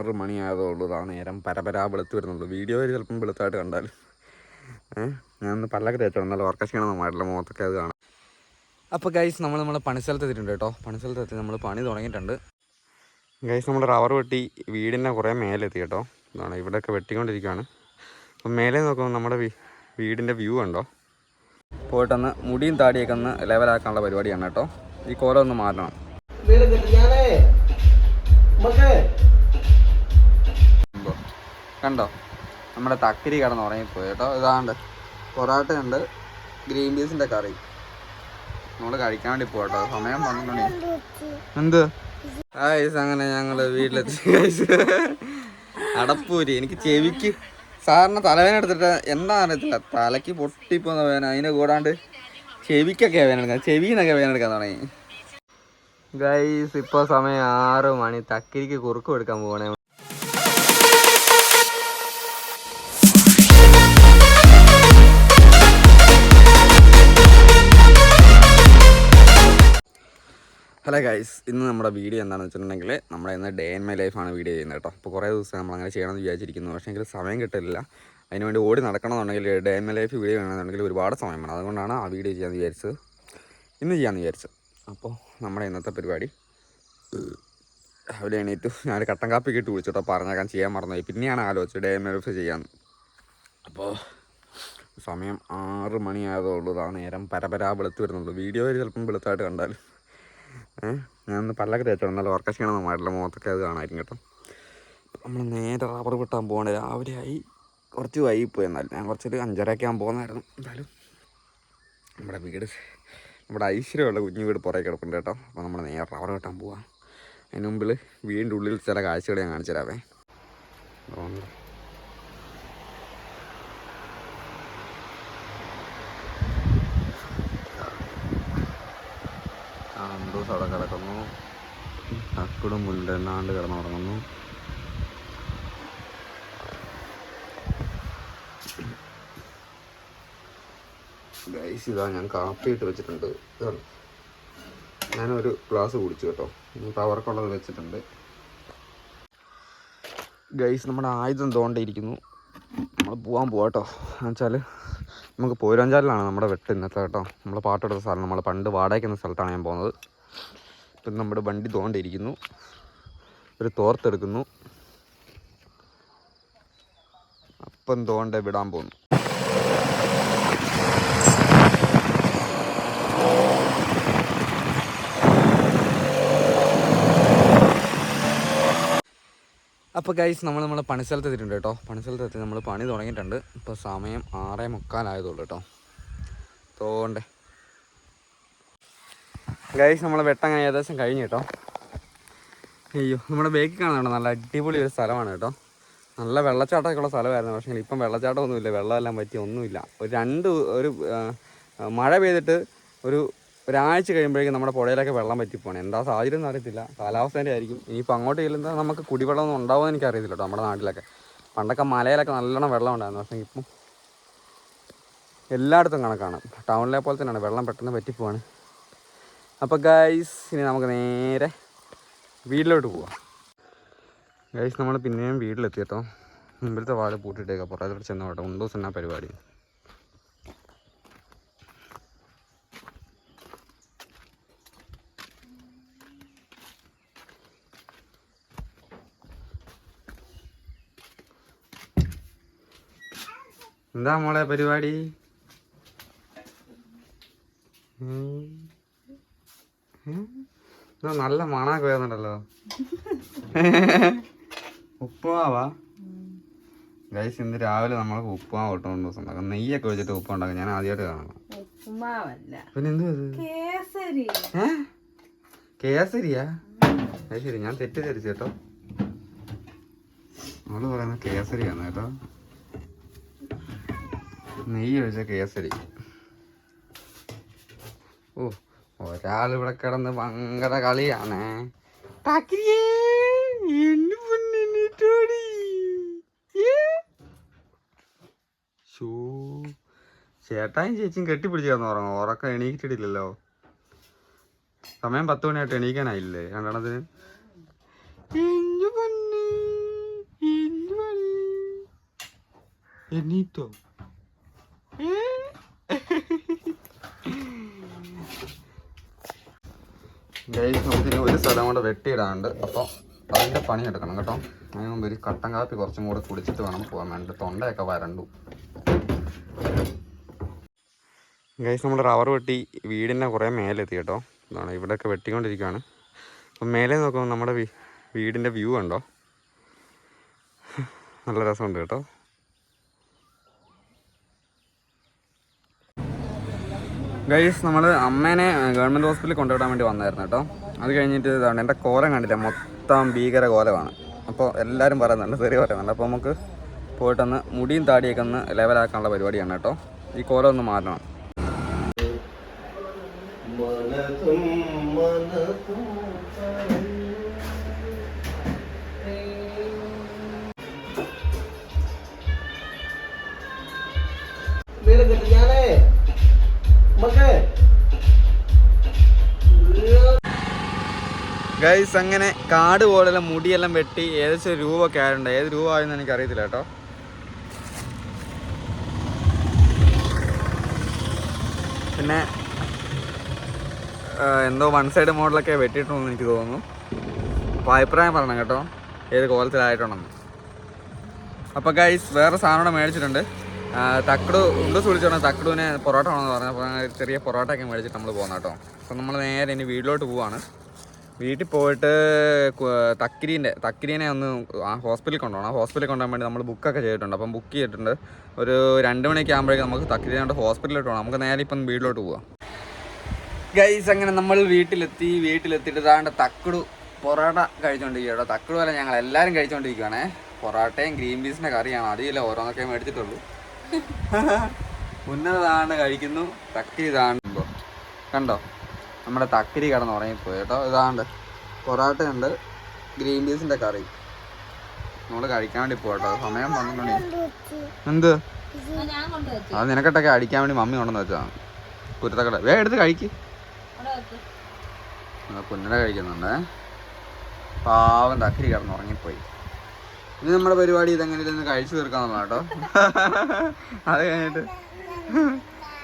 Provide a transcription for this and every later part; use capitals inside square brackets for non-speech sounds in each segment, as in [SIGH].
ആറ് മണിയായതുള്ളൂ ഇതാ നേരം പരപരാ വെളുത്ത് വരുന്നുള്ളൂ. വീഡിയോയിൽ ചിലപ്പം വെളുത്തായിട്ട് കണ്ടാൽ. ഏഹ് ഞാൻ ഒന്ന് പല്ലൊക്കെ തേച്ചോ. എന്നാലും ഓർക്കക്ഷണം മാറ്റില്ല മുഖത്തൊക്കെ അത് കാണാം. അപ്പോൾ ഗൈസ് നമ്മൾ നമ്മളെ പണിസ്ഥലത്ത് എത്തിയിട്ടുണ്ട് കേട്ടോ. പണിസ്ഥലത്ത് എത്തി നമ്മൾ പണി തുടങ്ങിയിട്ടുണ്ട്. ഗൈസ് നമ്മൾ റബ്ബർ വെട്ടി വീടിന്റെ കുറേ മേലെത്തി കേട്ടോ. ഇതാണ് ഇവിടെയൊക്കെ വെട്ടിക്കൊണ്ടിരിക്കുകയാണ്. അപ്പം മേലെ നോക്കുമ്പോൾ നമ്മുടെ വീടിന്റെ വ്യൂ ഉണ്ടോ പോയിട്ടൊന്ന് മുടിയും താടിയൊക്കെ ഒന്ന് ലെവലാക്കാനുള്ള പരിപാടിയാണ് കേട്ടോ. ഈ കോലം ഒന്ന് മാറ്റണം? കണ്ടോ? നമ്മുടെ തക്കിരി കിടന്ന് ഉറങ്ങിപ്പോയി കേട്ടോ. ഇതാണ്ട് പൊറാട്ട ഉണ്ട് ഗ്രീൻ പീസിന്റെ കറി. നമ്മൾ കഴിക്കാൻ വേണ്ടി പോകട്ടോ സമയം പന്ത്രണ്ട് എന്ത്? ആയിസ് അങ്ങനെ ഞങ്ങൾ വീട്ടിലെത്തി. അടപ്പൂരി. എനിക്ക് ചെവിക്ക് സാറിന് തലവേന എടുത്തിട്ട് എന്താ അറിയത്തില്ല. തലയ്ക്ക് പൊട്ടിപ്പോന്ന വേന അതിനെ കൂടാണ്ട് ചെവിക്കൊക്കെ വേന എടുക്കാൻ ചെവിന്നൊക്കെ വേന എടുക്കാൻ തുടങ്ങി. ഗൈസ് ഇപ്പോൾ സമയം ആറ് മണി. തക്കിരിക്ക് കുറുക്ക് എടുക്കാൻ പോകണേ ഹലോ ഗൈസ് ഇന്ന് നമ്മുടെ വീഡിയോ എന്താണെന്ന് വെച്ചിട്ടുണ്ടെങ്കിൽ നമ്മുടെ ഇന്ന് ഡേ ഇൻ മൈ ലൈഫാണ് വീഡിയോ ചെയ്യുന്നത് കേട്ടോ. അപ്പോൾ കുറേ ദിവസം നമ്മൾ അങ്ങനെ ചെയ്യണമെന്ന് വിചാരിച്ചിരിക്കുന്നു. പക്ഷേ എങ്കിൽ സമയം കിട്ടില്ല. അതിനുവേണ്ടി ഓടി നടക്കണമെന്നുണ്ടെങ്കിൽ day in my life video വേണമെന്നുണ്ടെങ്കിൽ ഒരുപാട് സമയം വേണം. അതുകൊണ്ടാണ് ആ വീഡിയോ ചെയ്യാമെന്ന് വിചാരിച്ചത്. ഇന്ന് ചെയ്യാമെന്ന് വിചാരിച്ചത്. അപ്പോൾ നമ്മുടെ ഇന്നത്തെ പരിപാടി രാവിലെ എണീറ്റ് ഞാൻ കട്ടൻ കാപ്പി ഇട്ട് വിളിച്ചിട്ടോ പറഞ്ഞേക്കാൻ ചെയ്യാൻ മറന്നുപോയി. പിന്നെയാണ് ആലോചിച്ചത് ഡേ ഇൻ മൈ ലൈഫ് ചെയ്യാമെന്ന് അപ്പോൾ സമയം ആറ് മണിയായതുള്ളൂ നേരം പരപരാ വെളുത്ത് വരുന്നുള്ളൂ. വീഡിയോ ചിലപ്പം വെളുത്തായിട്ട് കണ്ടാലും. ഞാൻ ഒന്ന് പല്ലൊക്കെ തേച്ചോ എന്നാലും ഉറക്കം ചെയ്യണം നമ്മുടെ മുഖത്തൊക്കെ അത് കാണാമായിരിക്കും കേട്ടോ. നമ്മൾ നേരെ റബ്ബർ വെട്ടാൻ പോകണേ രാവിലെ ആയി കുറച്ച് വൈകിപ്പോയി എന്നാലും. ഞാൻ കുറച്ചൊരു അഞ്ചരയൊക്കെ ആകാൻ പോകുന്നതായിരുന്നു. എന്തായാലും നമ്മുടെ വീട് നമ്മുടെ ഐശ്വര്യമുള്ള കുഞ്ഞു വീട് പുറകെ കിടപ്പുണ്ട് കേട്ടോ. അപ്പോൾ നമ്മൾ നേരെ റബ്ബർ വെട്ടാൻ പോവാം. അതിന് മുമ്പിൽ വീടിന്റെ ഉള്ളിൽ ചില കാഴ്ചകൾ ഞാൻ കാണിച്ചു തരാവേ ആന്തൂസ് അവിടെ കിടക്കുന്നു. അക്കുടും മുണ്ടെണ്ണാണ്ട് കിടന്നുറങ്ങുന്നു. ഇതാ ഞാൻ കാപ്പി ഇട്ട് വെച്ചിട്ടുണ്ട് ഞാനൊരു ഗ്ലാസ് കുടിച്ചു കേട്ടോ. ഇനിയിപ്പോൾ അവർക്കുള്ളത് വെച്ചിട്ടുണ്ട്. ഗൈസ് നമ്മുടെ ആയുധം തോണ്ടിയിരിക്കുന്നു. നമ്മൾ പോകാൻ പോവാട്ടോ എന്നുവെച്ചാൽ നമുക്ക് പോരാഞ്ചാലിലാണ് നമ്മുടെ വെട്ട് ഇന്നത്തെ കേട്ടോ. നമ്മൾ പാട്ടെടുത്ത സ്ഥലം നമ്മൾ പണ്ട് വാടകയ്ക്കുന്ന സ്ഥലത്താണ് ഞാൻ പോകുന്നത്. ഇപ്പം നമ്മുടെ വണ്ടി തോണ്ടിയിരിക്കുന്നു. ഒരു തോർത്തെടുക്കുന്നു അപ്പം തോണ്ട വിടാൻ പോകുന്നു? അപ്പോൾ ഗൈസ് നമ്മൾ നമ്മളെ പണിസ്ഥലത്ത് എത്തിയിട്ടുണ്ട് കേട്ടോ. പണിസ്ഥലത്ത് എത്തി നമ്മൾ പണി തുടങ്ങിയിട്ടുണ്ട്. ഇപ്പോൾ സമയം ആറേ മുക്കാലായതുള്ളൂ കേട്ടോ. തോണ്ടേ ഗൈസ് നമ്മളെ വെട്ടം ഏകദേശം കഴിഞ്ഞു കേട്ടോ. അയ്യോ നമ്മുടെ ബേക്കിൽ കാണുന്നുണ്ടോ നല്ല അടിപൊളി ഒരു സ്ഥലമാണ് കേട്ടോ. നല്ല വെള്ളച്ചാട്ടമൊക്കെ ഉള്ള സ്ഥലമായിരുന്നു. പക്ഷേ ഇപ്പം വെള്ളച്ചാട്ടമൊന്നുമില്ല. വെള്ളമെല്ലാം പറ്റി ഒന്നുമില്ല. ഒരു രണ്ട് ഒരു മഴ പെയ്തിട്ട് ഒരു ഒരാഴ്ച കഴിയുമ്പോഴേക്കും നമ്മുടെ പുഴയിലൊക്കെ വെള്ളം പറ്റിപ്പോണേ എന്താ സാഹചര്യം എന്ന് അറിയത്തില്ല. കാലാവസ്ഥേന്റെ ആയിരിക്കും. ഇനിയിപ്പോൾ അങ്ങോട്ട് ചെല്ലുമ്പോൾ നമുക്ക് കുടിവെള്ളമൊന്നും ഉണ്ടാവുമെന്ന് എനിക്ക് അറിയത്തില്ല കേട്ടോ നമ്മുടെ നാട്ടിലൊക്കെ. പണ്ടൊക്കെ മലയിലൊക്കെ നല്ലോണം വെള്ളം ഉണ്ടായിരുന്നു. പക്ഷേ ഇപ്പം എല്ലായിടത്തും കണക്കാണ്. ടൗണിലെ പോലെ തന്നെയാണ്. വെള്ളം പെട്ടെന്ന് പറ്റിപ്പോവാണ് അപ്പോൾ ഗൈസ് ഇനി നമുക്ക് നേരെ വീട്ടിലോട്ട് പോവാം. ഗൈസ് നമ്മൾ പിന്നെയും വീട്ടിലെത്തി കേട്ടോ. മുമ്പിലത്തെ വാഴ പൂട്ടിയിട്ടേക്കാം പുറത്തോട്ട് ചെന്ന് കേട്ടോ. ഉണ്ടോ സെന്നാ പരിപാടി? എന്താ മോളെ പരിപാടി. നല്ല മണമൊക്കെ വരുന്നുണ്ടല്ലോ [LAUGHS] ഉപ്പുമാവാ? ഗൈസ് ഇന്ന് രാവിലെ നമ്മളെ ഉപ്പുമാവ് ഇട്ടുകൊണ്ട് ദിവസം ഉണ്ടാക്കാം നെയ്യൊക്കെ വെച്ചിട്ട് ഉപ്പ് ഉണ്ടാക്കാം. ഞാൻ ആദ്യമായിട്ട് കാണണം പിന്നെ എന്ത് കേസരിയാ? ശരി ഞാൻ തെറ്റിദ്ധരിച്ചു കേട്ടോ. നമ്മൾ പറയുന്നത് കേസരിയാണ് കേട്ടോ. നെയ്യ് ഒഴിച്ച കേസരി. ഓ ഒരാൾ ഇവിടെ കിടന്ന് ഭയങ്കര കളിയാണ്. ചേട്ടായും ചേച്ചിയും കെട്ടിപ്പിടിച്ചു ഉറങ്ങും ഉറക്കം എണീക്കിട്ടില്ലല്ലോ സമയം പത്ത് മണിയായിട്ട് എണീക്കാനായില്ലേ രണ്ടെണ്ണത്തിന്? എണീറ്റോ ഗൈസ് നമുക്കിനി ഒരു സ്ഥലം കൊണ്ട് വെട്ടിയിടാണ്ട് അപ്പോൾ അതിന്റെ പണി എടുക്കണം കേട്ടോ. അതിന് മുമ്പ് ഒരു കട്ടൻ കാപ്പി കുറച്ചും കൂടെ കുടിച്ചിട്ട് വേണം പോകാൻ വേണ്ടി തൊണ്ടയൊക്കെ വരണ്ടു. ഗൈസ് നമ്മൾ റബ്ബർ വെട്ടി വീടിന്റെ കുറേ മേലെത്തി കേട്ടോ. ഇതാണ് ഇവിടെയൊക്കെ വെട്ടിക്കൊണ്ടിരിക്കുകയാണ്. അപ്പം മേലെ നോക്കുമ്പോൾ നമ്മുടെ വീടിന്റെ വ്യൂ ഉണ്ടോ നല്ല രസമുണ്ട് കേട്ടോ. ഗൈസ് നമ്മൾ അമ്മേനെ ഗവൺമെന്റ് ഹോസ്പിറ്റലിൽ കൊണ്ടുവിടാൻ വേണ്ടി വന്നായിരുന്നു കേട്ടോ. അത് കഴിഞ്ഞിട്ട് ഇതാണ് എന്റെ കോലം കണ്ടില്ല? മൊത്തം ഭീകര കോലമാണ്. അപ്പോൾ എല്ലാവരും പറയുന്നുണ്ട് ചെറിയ പറയുന്നുണ്ട്. അപ്പോൾ നമുക്ക് പോയിട്ടൊന്ന് മുടിയും താടിയൊക്കെ ഒന്ന് ലെവലാക്കാനുള്ള പരിപാടിയാണ് കേട്ടോ. ഈ കോലം ഒന്ന് മാറ്റണം മനതും മനതും. വേറെ ഞാനേ. ഗൈസ് അങ്ങനെ കാട് പോലെയുള്ള മുടിയെല്ലാം വെട്ടി ഏകദേശം രൂപ ഒക്കെ ആയിട്ടുണ്ട്. ഏത് രൂപ ആയെന്ന് എനിക്ക് അറിയത്തില്ല കേട്ടോ. പിന്നെ എന്തോ വൺ സൈഡ് മോഡലൊക്കെ വെട്ടിയിട്ടുണ്ടെന്ന് എനിക്ക് തോന്നുന്നു. അപ്പോൾ അഭിപ്രായം പറയണം കേട്ടോ. ഏത് കോലത്തിലായിട്ടുണ്ടെന്ന്. അപ്പോൾ ഗൈസ് വേറെ സാധനം മേടിച്ചിട്ടുണ്ട്. തക്കടു ഉണ്ട് വിളിച്ചോണ്ട് തക്കടുവിനെ പൊറോട്ട വേണമെന്ന് പറഞ്ഞു അപ്പോൾ ചെറിയ പൊറോട്ടയൊക്കെ മേടിച്ചിട്ട് നമ്മൾ പോകുന്ന കേട്ടോ. അപ്പോൾ നമ്മൾ നേരെ ഇനി വീട്ടിലോട്ട് പോവാണ്. വീട്ടിൽ പോയിട്ട് തക്കിരീന്റെ തക്കിരീനെ ഒന്ന് ആ ഹോസ്പിറ്റലിൽ കൊണ്ടുപോകണം. ഹോസ്പിറ്റലിൽ കൊണ്ടുപോകാൻ വേണ്ടി നമ്മൾ ബുക്കൊക്കെ ചെയ്തിട്ടുണ്ട്. അപ്പം ബുക്ക് ചെയ്തിട്ടുണ്ട്. ഒരു രണ്ട് മണിയൊക്കെ ആകുമ്പോഴേക്കും നമുക്ക് തക്കിരീനോട് ഹോസ്പിറ്റലിലോട്ട് പോകണം. നമുക്ക് നേരെ ഇപ്പം വീട്ടിലോട്ട് പോവാം. ഗൈസ് അങ്ങനെ നമ്മൾ വീട്ടിലെത്തി വീട്ടിലെത്തിയിട്ട് ഇതാണ്ട് തക്കടു പൊറോട്ട കഴിച്ചുകൊണ്ടിരിക്കുകയാണ് തക്കടു വരെ ഞങ്ങൾ എല്ലാവരും കഴിച്ചുകൊണ്ടിരിക്കുകയാണേ പൊറോട്ടയും ഗ്രീൻ പീസിന്റെ കറിയാണ്. അറിയില്ല ഓരോന്നൊക്കെ മേടിച്ചിട്ടുള്ളൂ. [LAUGHS] ഉന്നതാണ് കഴിക്കുന്നു തക്കിരി ഇതാണ്ടോ കണ്ടോ? നമ്മുടെ തക്കിരി കിടന്ന് ഉറങ്ങിപ്പോയി കേട്ടോ. ഇതാണ്ട് പൊറോട്ടയുണ്ട് ഗ്രീൻ പീസിന്റെ കറി. നമ്മൾ കഴിക്കാൻ വേണ്ടി പോകട്ടോ. സമയം പന്ത്രണ്ട് എന്ത്? അത് നിനക്കെട്ടൊക്കെ അടിക്കാൻ വേണ്ടി മമ്മി കൊണ്ടെന്ന് വെച്ചതാണ് കുരുത്തക്കട. വേ എടുത്ത് കഴിക്ക്. പുന്നല കഴിക്കുന്നുണ്ടേ. പാവം തക്കരി കിടന്ന് ഉറങ്ങിപ്പോയി. ഇനി നമ്മുടെ പരിപാടി ഇതെങ്ങനെ ഇതൊന്ന് കഴിച്ചു തീർക്കാന്നുള്ള കേട്ടോ. അത് കഴിഞ്ഞിട്ട്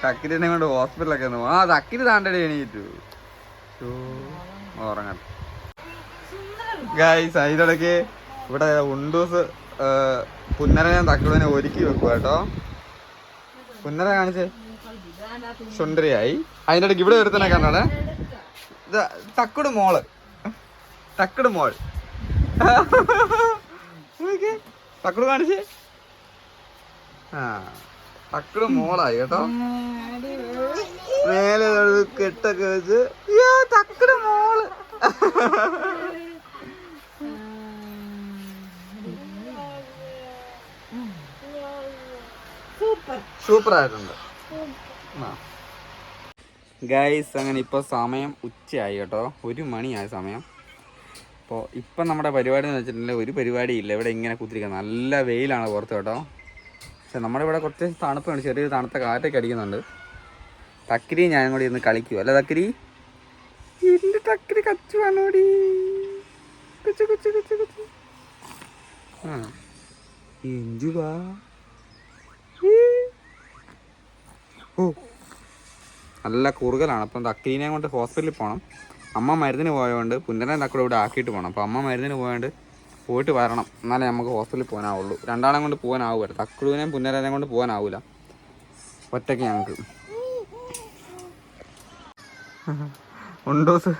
തക്കിരിനെ കൊണ്ട് ഹോസ്പിറ്റലൊക്കെ ഒന്ന് ആ തക്കിരി താണ്ടടി എണീറ്റു. ഉറങ്ങട്ടെ. ഗായ്സ് അതിനിടയ്ക്ക് ഇവിടെ ഉണ്ടൂസ് പുന്നരനെ തക്കിളിനെ ഒരുക്കി വെക്കുക കേട്ടോ. പുന്നര കാണിച്ചേ സുന്ദരിയായി. അതിന്റെ ഇടയ്ക്ക് ഇവിടെ ഒരുത്തനെ കണ്ടാണ്. തക്കുട് മോൾ. തക്കുട് മോൾ. നോക്കിയേ. തക്കുട് കാണിച്ചേ. ആ തക്കട് മോളായി കേട്ടോ. മേലെ കെട്ടൊക്കെ വെച്ച് അയ്യോ തക്കട് മോൾ. സൂപ്പർ ആയിട്ടുണ്ട് ഗൈസ് അങ്ങനെ ഇപ്പോൾ സമയം ഉച്ചയായി കേട്ടോ. ഒരു മണിയായ സമയം. അപ്പോൾ ഇപ്പം നമ്മുടെ പരിപാടി എന്ന് വെച്ചിട്ടുണ്ടെങ്കിൽ ഒരു പരിപാടിയില്ല. ഇവിടെ ഇങ്ങനെ കുത്തിരിക്കുക നല്ല വെയിലാണ് പുറത്ത് കേട്ടോ. പക്ഷെ നമ്മുടെ ഇവിടെ കുറച്ച് തണുപ്പാണ് ചെറിയൊരു തണുത്ത കാറ്റൊക്കെ അടിക്കുന്നുണ്ട്. തക്കിരി ഞാനും കൂടി ഇന്ന് കളിക്കൂ അല്ല തക്കിരി എന്റെ തക്കിരി കച്ചു വേണോടി. കുച്ചു കുച്ചു കുച്ചു കുച്ചു. ആ. ഓ. നല്ല കുറുകലാണ്. അപ്പം തക്കീനെ കൊണ്ട് ഹോസ്പിറ്റലിൽ പോകണം അമ്മ മരുന്നിന് പോയതുകൊണ്ട് പുന്നരനെ തക്കൂടെ ഇവിടെ ആക്കിയിട്ട് പോകണം അപ്പോൾ അമ്മ മരുന്നിന് പോയതുകൊണ്ട് പോയിട്ട് വരണം. എന്നാലേ നമുക്ക് ഹോസ്പിറ്റലിൽ പോകാനാവുള്ളൂ. രണ്ടാളെ കൊണ്ട് പോകാനാവില്ല തക്കുടുവിനെയും പുന്നരനെ കൊണ്ട് പോകാനാവില്ല ഒറ്റയ്ക്ക് ഞങ്ങൾക്ക് ഉണ്ടോസ്?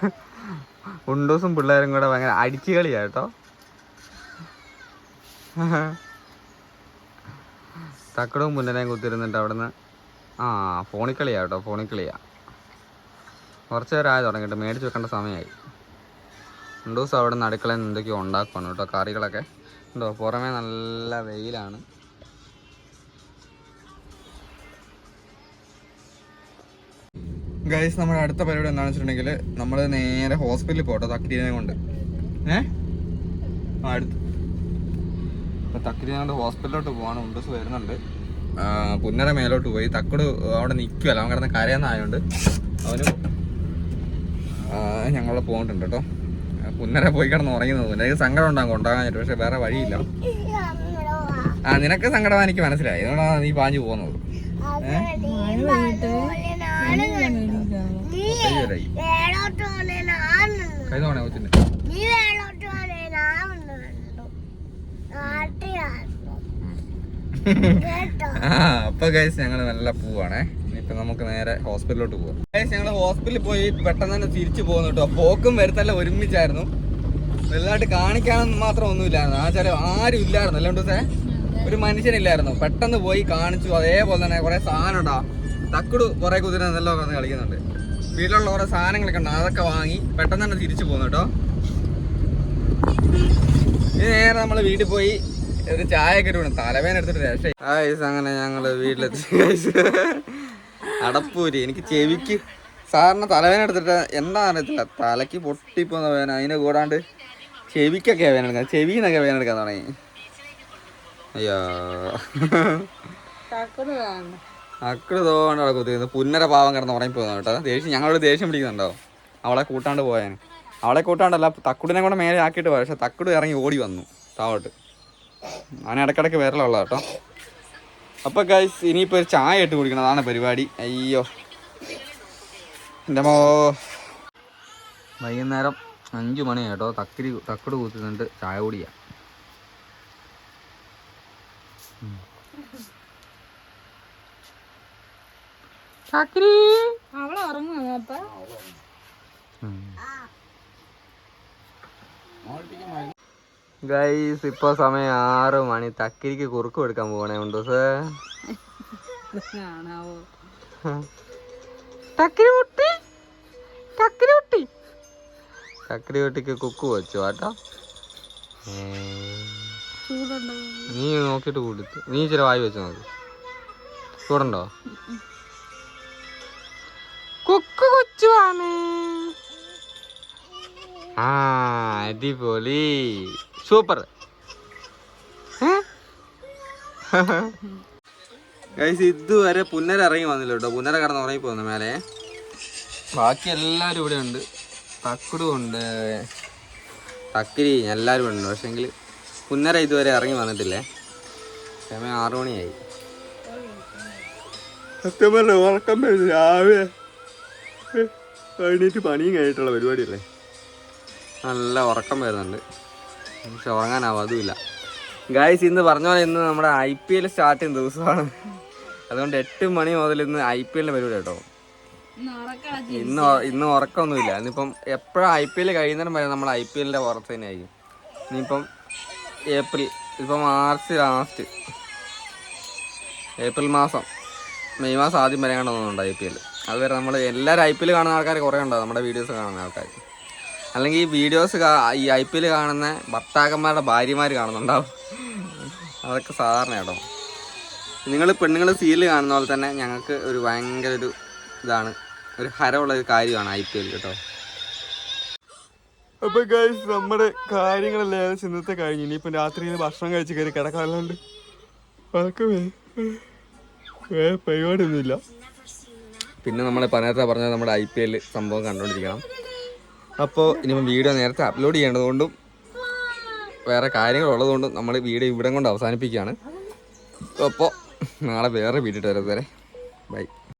ഉണ്ടോസും പിള്ളേരും കൂടെ ഭയങ്കര അടിച്ചു കളിയാട്ടോ തക്കടവും പുന്നരയും കുത്തിരുന്നിട്ട് അവിടുന്ന് ആ ഫോണിക്കളിയാട്ടോ കളിയാ കേട്ടോ ഫോണിൽ കളിയാ കുറച്ച് നേരം ആയി തുടങ്ങിയിട്ട് മേടിച്ച് വെക്കേണ്ട സമയമായി. രണ്ട് ദിവസം അവിടെ നിന്ന് നിന്ന് എന്തൊക്കെയോ ഉണ്ടാക്കണം കേട്ടോ കറികളൊക്കെ. ഉണ്ടോ? പുറമേ നല്ല വെയിലാണ്. ഗൈസ് നമ്മുടെ അടുത്ത പരിപാടി എന്താണെന്ന് വെച്ചിട്ടുണ്ടെങ്കിൽ നമ്മൾ നേരെ ഹോസ്പിറ്റലിൽ പോട്ടോ തക്രീനെ കൊണ്ട്. ഏ? അടുത്ത്. അപ്പോൾ തക്രീനെ കൊണ്ട് ഹോസ്പിറ്റലിലോട്ട് പോകാൻ ഉണ്ടസ് വരുന്നുണ്ട്. പുന്നര മേലോട്ട് പോയി. തക്കട് അവിടെ നിൽക്കുമല്ലോ അവൻ കിടന്ന് കരയെന്നായോണ്ട് അവനും ഞങ്ങൾ പോകണ്ടുണ്ട് കേട്ടോ പുന്നര പോയി കിടന്ന് ഉറങ്ങുന്നത് എനിക്ക് സങ്കടം ഉണ്ടാകും കൊണ്ടാകാനായിട്ട് പക്ഷെ വേറെ വഴിയില്ല. ആ നിനക്ക് സങ്കടം എനിക്ക് മനസ്സിലായി. അതുകൊണ്ടാണ് നീ പാഞ്ഞു പോകുന്നത്. കൊച്ചിന്റെ ആ അപ്പൊ ഗൈസ് ഞങ്ങൾ നല്ല പോവാണേ. ഇനിയിപ്പൊ നമുക്ക് നേരെ ഹോസ്പിറ്റലിലോട്ട് പോവാം. ഗൈസ് ഞങ്ങൾ ഹോസ്പിറ്റലിൽ പോയി പെട്ടെന്ന് തന്നെ തിരിച്ചു പോകുന്നു കേട്ടോ. പോക്കും വരുത്തല്ല ഒരുമിച്ചായിരുന്നു. വലുതായിട്ട് കാണിക്കാനൊന്നും മാത്രം ഒന്നുമില്ലായിരുന്നു. ആ ചില ആരും ഇല്ലായിരുന്നു. അല്ലേ ദിവസേ ഒരു മനുഷ്യനില്ലായിരുന്നു. പെട്ടെന്ന് പോയി കാണിച്ചു. അതേപോലെ തന്നെ കുറെ സാധനം ഉണ്ടാ? തക്കുട് കുറെ കുതിര നല്ല വന്ന് കളിക്കുന്നുണ്ട്. വീട്ടിലുള്ള കുറെ സാധനങ്ങളൊക്കെ ഉണ്ട്. അതൊക്കെ വാങ്ങി പെട്ടെന്ന് തന്നെ തിരിച്ചു പോകുന്നു കേട്ടോ. ഇനി നേരെ നമ്മൾ വീട്ടിൽ പോയി ഒരു ചായ ഒക്കെ ഇട്ട് തലവേന എടുത്തിട്ട് രക്ഷ അങ്ങനെ ഞങ്ങൾ വീട്ടിലെത്തി. അടപ്പൂരി. എനിക്ക് ചെവിക്ക് സാറിന് തലവേന എടുത്തിട്ട് എന്താ അറിയത്തില്ല. തലയ്ക്ക് പൊട്ടിപ്പോന്ന വേന അതിനെ കൂടാണ്ട് ചെവിക്കൊക്കെ വേന എടുക്കാൻ ചെവിന്നൊക്കെ വേന എടുക്കാൻ തുടങ്ങി. അയ്യോ. അക്കൾ അവിടെ കുത്തി പുന്നര പാവം കിടന്ന് ഉറങ്ങി പോകുന്നു കേട്ടോ. ദേഷ്യം ഞങ്ങളോട് ദേഷ്യം പിടിക്കുന്നുണ്ടോ? അവളെ കൂട്ടാണ്ട് പോയാൻ അവളെ കൂട്ടാണ്ടല്ല തക്കുടിനെ കൂടെ മേലെ ആക്കിയിട്ട് പോയ. പക്ഷെ തക്കുട് ഇറങ്ങി ഓടി വന്നു. താവോട്ട് അവൻ ഇടക്കിടക്ക് വരലുള്ള കേട്ടോ. അപ്പൊ ഗൈസ് ഇനിയിപ്പോ ഒരു ചായ ഇട്ട് കുടിക്കണം. അതാണ് പരിപാടി. അയ്യോ. എന്റെ മോ വൈകുന്നേരം അഞ്ചു മണി കേട്ടോ. തക്കിരി തക്കട് കൂത്തുന്നുണ്ട്. ചായ കുടിയാ തക്കിരി. അവളെ ഉറങ്ങുമോ അപ്പൊ ഗൈസ് ഇപ്പൊ സമയം ആറ് മണി. തക്കിരിക്ക് കുറുക്ക് എടുക്കാൻ പോകണേ ഉണ്ടോ കാണാവോ തക്കിരി കുട്ടി തക്കിരി കുട്ടി തക്കിരി കുട്ടിക്ക് കുക്ക് വെച്ചു കേട്ടോ. നീ നോക്കിട്ട് കൊടുത്തു. നീ ഇച്ചിരി വായി വെച്ച് നോക്ക്. ചൂടുണ്ടോ? കുക്ക് കൊച്ചുവാണ്. ആ അടിപൊളി. സൂപ്പർ. ഗൈസ് ഇതുവരെ പുന്നര ഇറങ്ങി വന്നില്ല കേട്ടോ. പുന്നര കടന്ന് ഉറങ്ങി പോകുന്നു മേലെ. ബാക്കി എല്ലാവരും ഇവിടെ ഉണ്ട് തക്കുടും ഉണ്ട്. തക്കിരി എല്ലാവരും ഉണ്ട്. പക്ഷേങ്കിൽ പുന്നര ഇതുവരെ ഇറങ്ങി വന്നിട്ടില്ലേ. സമയം ആറു മണിയായി. സത്യം പറഞ്ഞ ഉറക്കം വരുന്നു. രാവിലെ എഴുന്നേറ്റ് പണിയും കഴിഞ്ഞിട്ടുള്ള പരിപാടിയല്ലേ? നല്ല ഉറക്കം വരുന്നുണ്ട്. പക്ഷെ ഉറങ്ങാനാവും അതുമില്ല ഗായ്സ് ഇന്ന് പറഞ്ഞ പോലെ ഇന്ന് നമ്മുടെ ഐ പി എൽ സ്റ്റാർട്ട് ചെയ്യുന്ന ദിവസമാണ്. അതുകൊണ്ട് എട്ട് മണി മുതൽ ഇന്ന് ഐ പി എല്ലിന്റെ പരിപാടി കേട്ടോ. ഇന്ന് ഇന്ന് ഉറക്കമൊന്നുമില്ല. ഇന്നിപ്പം എപ്പോഴും ഐ പി എൽ കഴിയുന്നതിനും വരെ നമ്മൾ ഐ പി എല്ലിന്റെ പുറത്ത് തന്നെയായിരിക്കും ഇനിയിപ്പം ഏപ്രിൽ ഇപ്പം മാർച്ച് ലാസ്റ്റ് ഏപ്രിൽ മാസം. മെയ് മാസം ആദ്യം വരെ കാണുന്നുണ്ട് ഐ പി എൽ അതുവരെ നമ്മൾ എല്ലാവരും ഐ പി എൽ കാണുന്ന ആൾക്കാർ കുറേ ഉണ്ടാവും നമ്മുടെ വീഡിയോസ് കാണുന്ന ആൾക്കാർ അല്ലെങ്കിൽ ഈ വീഡിയോസ് ഈ ഐ പി എൽ കാണുന്ന ഭർത്താക്കന്മാരുടെ ഭാര്യമാർ കാണുന്നുണ്ടാവും. അതൊക്കെ സാധാരണ കേട്ടോ. നിങ്ങൾ പെണ്ണുങ്ങൾ സീരിയൽ കാണുന്ന പോലെ തന്നെ ഞങ്ങൾക്ക് ഒരു ഭയങ്കര ഒരു ഇതാണ് ഒരു ഹരമുള്ള ഒരു കാര്യമാണ് ഐ പി എൽ കേട്ടോ. അപ്പൊ ഗൈസ് നമ്മുടെ കാര്യങ്ങളെല്ലാം ഏകദേശം ഇന്നത്തെ കഴിഞ്ഞു. ഇനിയിപ്പം രാത്രിയിൽ ഭക്ഷണം കഴിച്ച് കയറി കിടക്കാറുണ്ട് അതൊക്കെ വേറെ പരിപാടിയൊന്നുമില്ല. പിന്നെ നമ്മൾ നേരത്തെ പറഞ്ഞത് നമ്മുടെ ഐ പി എൽ സംഭവം കണ്ടുകൊണ്ടിരിക്കണം അപ്പോൾ ഇനിയിപ്പം വീഡിയോ നേരത്തെ അപ്ലോഡ് ചെയ്യേണ്ടതുകൊണ്ടും വേറെ കാര്യങ്ങളുള്ളതുകൊണ്ടും നമ്മൾ വീഡിയോ ഇവിടെ കൊണ്ട് അവസാനിപ്പിക്കുകയാണ്. അപ്പോൾ നാളെ വേറെ വീഡിയോ വരെ ബൈ